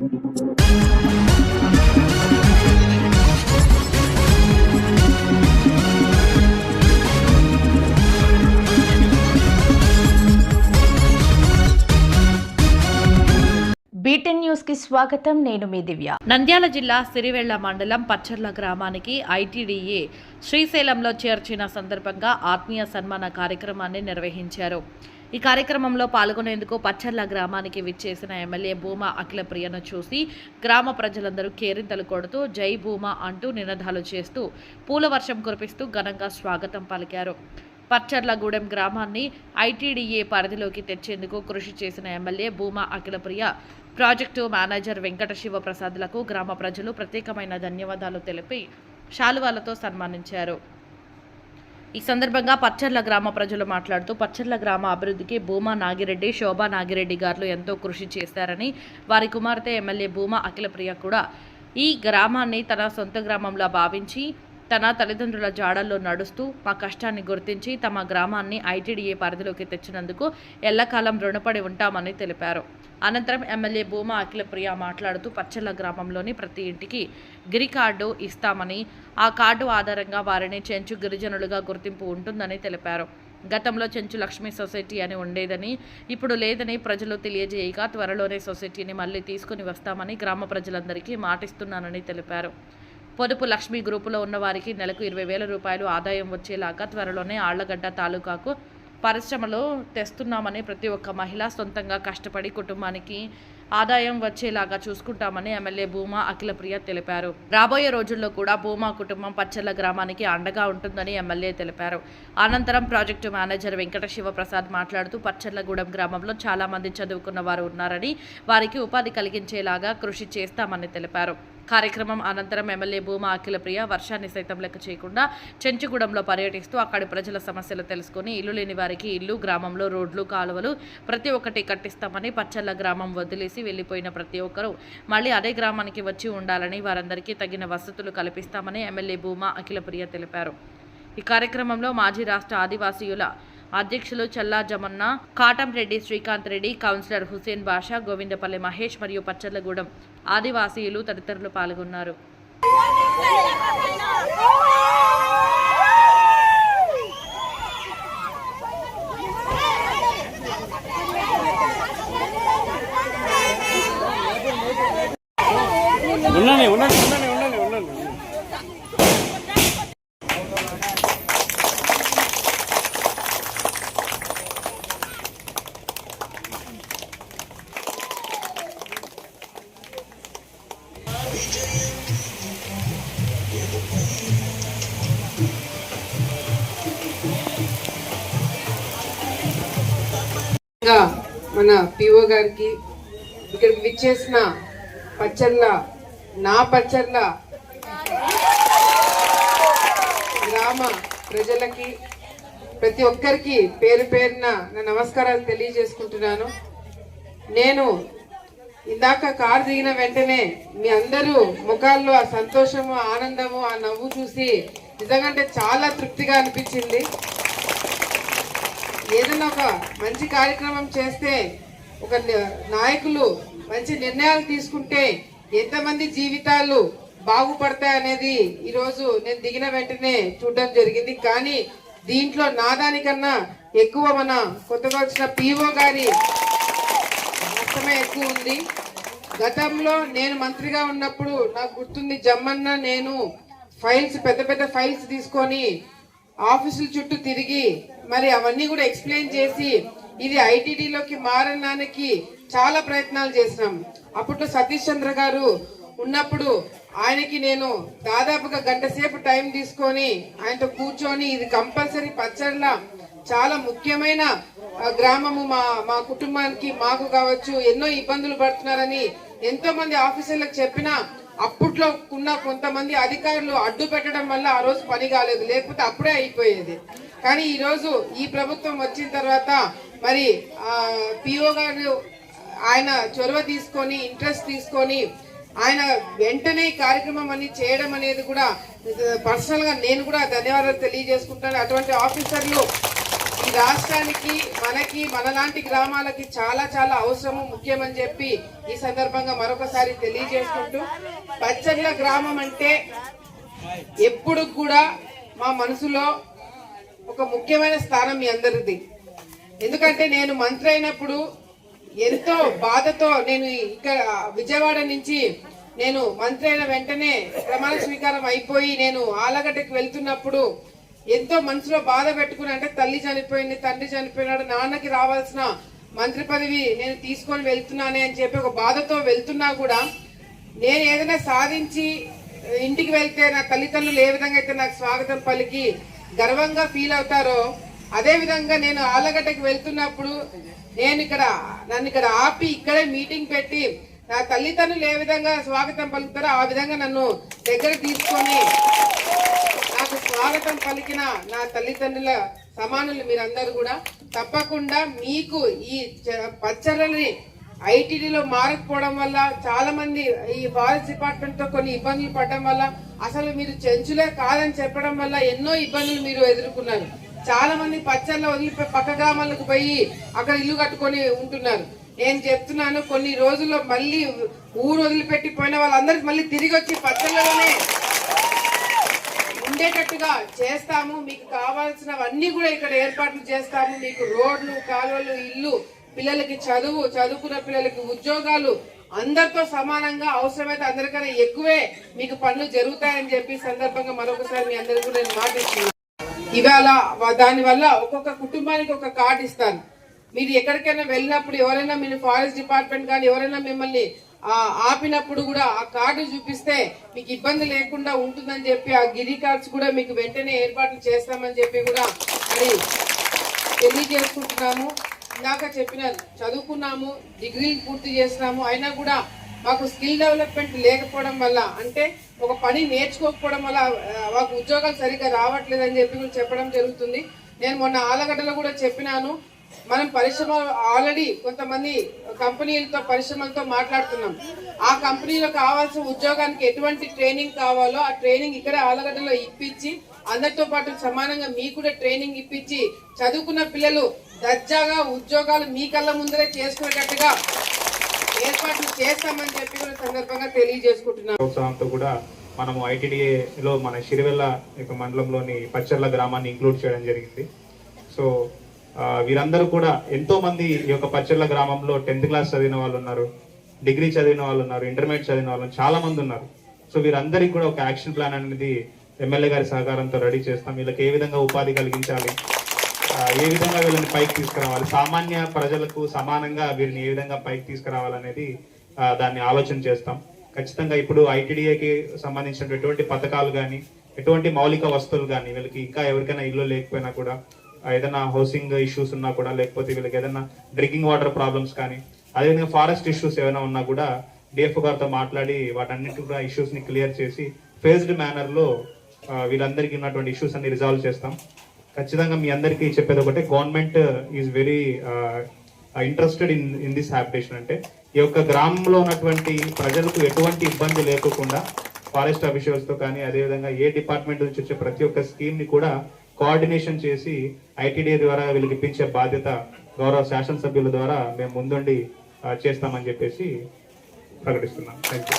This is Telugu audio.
బీటెన్ న్యూస్కి స్వాగతం నేను మీ దివ్య. నంద్యాల జిల్లా సిరివెళ్ళ మండలం పచ్చర్ల గ్రామానికి ఐటీడీఏ శ్రీశైలంలో చేర్చిన సందర్భంగా ఆత్మీయ సన్మాన కార్యక్రమాన్ని నిర్వహించారు. ఈ కార్యక్రమంలో పాల్గొనేందుకు పచ్చర్ల గ్రామానికి విచ్చేసిన ఎమ్మెల్యే భూమా అఖిల ప్రియను చూసి గ్రామ ప్రజలందరూ కేరింతలు కొడుతూ జై భూమా అంటూ నినాదాలు చేస్తూ పూల వర్షం కురిపిస్తూ ఘనంగా స్వాగతం పలికారు. పచ్చర్లగూడెం గ్రామాన్ని ఐటీడీఏ పరిధిలోకి తెచ్చేందుకు కృషి చేసిన MLA Bhuma Akhilapriya project manager Venkata శివప్రసాద్లకు గ్రామ ప్రజలు ప్రత్యేకమైన ధన్యవాదాలు తెలిపి శాలువాలతో సన్మానించారు. ఈ సందర్భంగా పచ్చర్ల గ్రామ ప్రజలు మాట్లాడుతూ పచ్చర్ల గ్రామ అభివృద్ధికి భూమా నాగిరెడ్డి శోభా నాగిరెడ్డి గారు ఎంతో కృషి చేశారని వారి కుమార్తె ఎమ్మెల్యే భూమా అఖిలప్రియ కూడా ఈ గ్రామాన్ని తన సొంత గ్రామంలో భావించి తన తల్లిదండ్రుల జాడల్లో నడుస్తూ మా కష్టాన్ని గుర్తించి తమ గ్రామాన్ని ఐటీడీఏ పరిధిలోకి తెచ్చినందుకు ఎల్లకాలం రుణపడి ఉంటామని తెలిపారు. అనంతరం ఎమ్మెల్యే భూమా అఖిలప్రియ మాట్లాడుతూ పచ్చళ్ళ గ్రామంలోని ప్రతి ఇంటికి గిరి కార్డు ఇస్తామని ఆ కార్డు ఆధారంగా వారిని చెంచు గిరిజనులుగా గుర్తింపు ఉంటుందని తెలిపారు. గతంలో చెంచు లక్ష్మీ సొసైటీ అని ఉండేదని ఇప్పుడు లేదని ప్రజలు తెలియజేయగా త్వరలోనే సొసైటీని మళ్ళీ తీసుకుని వస్తామని గ్రామ ప్రజలందరికీ మాటిస్తున్నానని తెలిపారు. పొదుపు లక్ష్మి గ్రూపులో ఉన్న వారికి నెలకు ఇరవై వేల రూపాయలు ఆదాయం వచ్చేలాగా త్వరలోనే ఆళ్ళగడ్డ తాలూకాకు పరిశ్రమలు తెస్తున్నామని ప్రతి ఒక్క మహిళ సొంతంగా కష్టపడి కుటుంబానికి ఆదాయం వచ్చేలాగా చూసుకుంటామని ఎమ్మెల్యే భూమా అఖిలప్రియ తెలిపారు. రాబోయే రోజుల్లో కూడా భూమా కుటుంబం పచ్చళ్ళ గ్రామానికి అండగా ఉంటుందని ఎమ్మెల్యే తెలిపారు. అనంతరం ప్రాజెక్టు మేనేజర్ వెంకట శివప్రసాద్ మాట్లాడుతూ పచ్చళ్ళగూడెం గ్రామంలో చాలా మంది చదువుకున్న వారు ఉన్నారని వారికి ఉపాధి కలిగించేలాగా కృషి చేస్తామని తెలిపారు. కార్యక్రమం అనంతరం ఎమ్మెల్యే భూమా అఖిలప్రియ వర్షాన్ని సైతం లెక్క చేయకుండా చెంచుగూడెంలో పర్యటిస్తూ అక్కడి ప్రజల సమస్యలు తెలుసుకుని ఇల్లు లేని వారికి ఇల్లు గ్రామంలో రోడ్లు కాలువలు ప్రతి ఒక్కటి కట్టిస్తామని పచ్చళ్ళ గ్రామం వదిలేసి వెళ్ళిపోయిన ప్రతి ఒక్కరూ మళ్ళీ అదే గ్రామానికి వచ్చి ఉండాలని వారందరికీ తగిన వసతులు కల్పిస్తామని ఎమ్మెల్యే భూమా అఖిలప్రియ తెలిపారు. ఈ కార్యక్రమంలో మాజీ రాష్ట్ర ఆదివాసీయుల అధ్యక్షులు చల్లా జమన్న కాటంరెడ్డి శ్రీకాంత్ రెడ్డి కౌన్సిలర్ హుసేన్ బాషా గోవిందపల్లి మహేష్ మరియు పచ్చర్లగూడెం ఆదివాసీయులు తదితరులు పాల్గొన్నారు. ఉండండి ఉండండి. మన పిఓ గారికి ఇక్కడికి విచ్చేసిన పచ్చర్ల నా పచ్చర్ల గ్రామ ప్రజలకి ప్రతి ఒక్కరికి పేరు పేరున నా నమస్కారాలు తెలియజేసుకుంటున్నాను. నేను ఇందాక కారు దిగిన వెంటనే మీ అందరూ ముఖాల్లో ఆ సంతోషము ఆనందము ఆ నవ్వు చూసి నిజంగా చాలా తృప్తిగా అనిపించింది. ఏదైనా ఒక మంచి కార్యక్రమం చేస్తే ఒక నాయకులు మంచి నిర్ణయాలు తీసుకుంటే ఎంతమంది జీవితాలు బాగుపడతాయి అనేది ఈరోజు నేను దిగిన వెంటనే చూడడం జరిగింది. కానీ దీంట్లో నా దానికన్నా ఎక్కువ మన కొత్తగా వచ్చిన పిఓ గారి నష్టమే ఎక్కువ ఉంది. గతంలో నేను మంత్రిగా ఉన్నప్పుడు నాకు గుర్తుంది జమ్మన్న నేను ఫైల్స్ పెద్ద పెద్ద ఫైల్స్ తీసుకొని ఆఫీసుల చుట్టూ తిరిగి మరి అవన్నీ కూడా ఎక్స్ప్లెయిన్ చేసి ఇది ఐటీడీలోకి మారడానికి చాలా ప్రయత్నాలు చేసినాం. అప్పట్లో సతీష్ చంద్ర గారు ఉన్నప్పుడు ఆయనకి నేను దాదాపుగా గంట సేపు టైం తీసుకొని ఆయనతో కూర్చొని ఇది కంపల్సరీ పచ్చళ్ళ చాలా ముఖ్యమైన గ్రామము మా మా కుటుంబానికి మాకు కావచ్చు ఎన్నో ఇబ్బందులు పడుతున్నారని ఎంతో మంది ఆఫీసర్లకు చెప్పినా అప్పట్లో ఉన్న కొంతమంది అధికారులు అడ్డు పెట్టడం వల్ల ఆ రోజు పని కాలేదు లేకపోతే అప్పుడే అయిపోయేది. కానీ ఈరోజు ఈ ప్రభుత్వం వచ్చిన తర్వాత మరి పిఓ గారు ఆయన చొరవ తీసుకొని ఇంట్రెస్ట్ తీసుకొని ఆయన వెంటనే కార్యక్రమం అని చేయడం అనేది కూడా పర్సనల్గా నేను కూడా ధన్యవాదాలు తెలియజేసుకుంటాను. అటువంటి ఆఫీసర్లు రాష్ట్రానికి మనకి మనలాంటి గ్రామాలకి చాలా చాలా అవసరము ముఖ్యమని చెప్పి ఈ సందర్భంగా మరొకసారి తెలియజేసుకుంటూ పచ్చళ్ళ గ్రామం అంటే ఎప్పుడు కూడా మా మనసులో ఒక ముఖ్యమైన స్థానం మీ అందరిది. ఎందుకంటే నేను మంత్రి అయినప్పుడు ఎంతో బాధతో నేను ఇక్కడ విజయవాడ నుంచి నేను మంత్రి అయిన వెంటనే ప్రమాణ స్వీకారం అయిపోయి నేను ఆలగడ్డకి వెళ్తున్నప్పుడు ఎంతో మనసులో బాధ పెట్టుకుని అంటే తల్లి చనిపోయింది తండ్రి చనిపోయినాడు నాన్నకి రావాల్సిన మంత్రి పదవి నేను తీసుకొని వెళ్తున్నానే అని చెప్పి ఒక బాధతో వెళ్తున్నా కూడా నేను ఏదైనా సాధించి ఇంటికి వెళ్తే నా తల్లిదండ్రులు ఏ విధంగా అయితే నాకు స్వాగతం పలికి గర్వంగా ఫీల్ అవుతారో అదే విధంగా నేను ఆళ్ళగడ్డకి వెళ్తున్నప్పుడు నేను ఇక్కడ నన్ను ఇక్కడ ఆపి ఇక్కడే మీటింగ్ పెట్టి నా తల్లిదండ్రులు ఏ విధంగా స్వాగతం పలుకుతారో ఆ విధంగా నన్ను దగ్గర తీసుకొని నాకు స్వాగతం పలికిన నా తల్లిదండ్రుల సమానులు మీరందరూ కూడా తప్పకుండా మీకు ఈ చ- పచ్చళ్ళని ఐటీడీలో మారకపోవడం వల్ల చాలా మంది ఈ ఫారెస్ట్ డిపార్ట్మెంట్తో కొన్ని ఇబ్బందులు పడడం వల్ల అసలు మీరు చెంచులే కాదని చెప్పడం వల్ల ఎన్నో ఇబ్బందులు మీరు ఎదుర్కొన్నారు. చాలా మంది పచ్చళ్ళ వదిలిపోయి పక్క గ్రామాలకు పోయి అక్కడ ఇల్లు కట్టుకొని ఉంటున్నారు. నేను చెప్తున్నాను కొన్ని రోజుల్లో మళ్ళీ ఊరు వదిలిపెట్టి పోయిన వాళ్ళందరికీ మళ్ళీ తిరిగి వచ్చి పచ్చళ్ళలోనే ఉండేటట్టుగా చేస్తాము. మీకు కావాల్సినవన్నీ కూడా ఇక్కడ ఏర్పాట్లు చేస్తాము. మీకు రోడ్లు కాలువలు ఇల్లు పిల్లలకి చదువు చదువుకున్న పిల్లలకి ఉద్యోగాలు అందరితో సమానంగా అవసరమైతే అందరికన్నా ఎక్కువే మీకు పనులు జరుగుతాయని చెప్పి సందర్భంగా మరొకసారి మీ అందరికీ కూడా నేను మాటిస్తున్నాను ఇవాళ దానివల్ల ఒక్కొక్క కుటుంబానికి ఒక కార్డు ఇస్తాను. మీరు ఎక్కడికైనా వెళ్ళినప్పుడు ఎవరైనా మీరు ఫారెస్ట్ డిపార్ట్మెంట్ కానీ ఎవరైనా మిమ్మల్ని ఆపినప్పుడు కూడా ఆ కార్డు చూపిస్తే మీకు ఇబ్బంది లేకుండా ఉంటుందని చెప్పి ఆ గిరి కార్డ్స్ కూడా మీకు వెంటనే ఏర్పాట్లు చేస్తామని చెప్పి కూడా మరి తెలియజేసుకుంటున్నాము. ఇందాక చెప్పిన చదువుకున్నాము డిగ్రీలు పూర్తి చేసినాము అయినా కూడా మాకు స్కిల్ డెవలప్మెంట్ లేకపోవడం వల్ల అంటే ఒక పని నేర్చుకోకపోవడం వల్ల మాకు ఉద్యోగాలు సరిగ్గా రావట్లేదని చెప్పి చెప్పడం జరుగుతుంది. నేను మొన్న ఆలగడ్డలో కూడా చెప్పినాను. మనం పరిశ్రమ ఆల్రెడీ కొంతమంది కంపెనీలతో పరిశ్రమలతో మాట్లాడుతున్నాం. ఆ కంపెనీలో కావాల్సిన ఉద్యోగానికి ఎటువంటి ట్రైనింగ్ కావాలో ఆ ట్రైనింగ్ ఇక్కడ ఆలగడ్డలో ఇప్పించి అందరితో పాటు సమానంగా మీకు కూడా ట్రైనింగ్ ఇప్పించి చదువుకున్న పిల్లలు దర్జాగా ఉద్యోగాలు మీ కళ్ళ ముందరే చేసుకునేటట్టుగా ఏర్పాట్లు చేస్తామని చెప్పి కూడా సందర్భంగా తెలియజేసుకుంటున్నాం. ప్రోత్సాహంతో కూడా మనము ఐటీడీఏలో మన సిరివెల్ల యొక్క మండలంలోని పచ్చర్ల గ్రామాన్ని ఇంక్లూడ్ చేయడం జరిగింది. సో వీరందరూ కూడా ఎంతో మంది ఈ యొక్క పచ్చళ్ళ గ్రామంలో టెన్త్ క్లాస్ చదివిన వాళ్ళు ఉన్నారు డిగ్రీ చదివిన వాళ్ళు ఉన్నారు ఇంటర్మీడియట్ చదివిన వాళ్ళు చాలా మంది ఉన్నారు. సో వీరందరికీ కూడా ఒక యాక్షన్ ప్లాన్ అనేది ఎమ్మెల్యే గారి సహకారంతో రెడీ చేస్తాం. వీళ్ళకి ఏ విధంగా ఉపాధి కలిగించాలి ఏ విధంగా వీళ్ళని పైకి తీసుకురావాలి సామాన్య ప్రజలకు సమానంగా వీరిని ఏ విధంగా పైకి తీసుకురావాలనేది దాన్ని ఆలోచన చేస్తాం. ఖచ్చితంగా ఇప్పుడు ఐటీడీఏకి సంబంధించినటువంటి పథకాలు కానీ ఎటువంటి మౌలిక వస్తువులు కానీ వీళ్ళకి ఇంకా ఎవరికైనా ఇల్లు లేకపోయినా కూడా ఏదైనా హౌసింగ్ ఇష్యూస్ ఉన్నా కూడా లేకపోతే వీళ్ళకి ఏదైనా డ్రింకింగ్ వాటర్ ప్రాబ్లమ్స్ కానీ అదేవిధంగా ఫారెస్ట్ ఇష్యూస్ ఏమైనా ఉన్నా కూడా డిఎఫ్ గారితో మాట్లాడి వాటన్నిటి కూడా ఇష్యూస్ని క్లియర్ చేసి ఫేజ్డ్ మేనర్లో వీళ్ళందరికీ ఉన్నటువంటి ఇష్యూస్ అన్ని రిజాల్వ్ చేస్తాం. ఖచ్చితంగా మీ అందరికీ చెప్పేది ఒకటే government is very interested in in this habitation అంటే ఈ యొక్క గ్రామంలో ఉన్నటువంటి ప్రజలకు ఎటువంటి ఇబ్బంది లేకుండా ఫారెస్ట్ అఫీషియల్స్తో కానీ అదేవిధంగా ఏ డిపార్ట్మెంట్ నుంచి వచ్చే ప్రతి ఒక్క స్కీమ్ని కూడా కోఆర్డినేషన్ చేసి ఐటీడీ ద్వారా వీళ్ళకి ఇప్పించే బాధ్యత గౌరవ శాసనసభ్యుల ద్వారా మేము ముందుండి చేస్తామని చెప్పేసి ప్రకటిస్తున్నాం. Thank you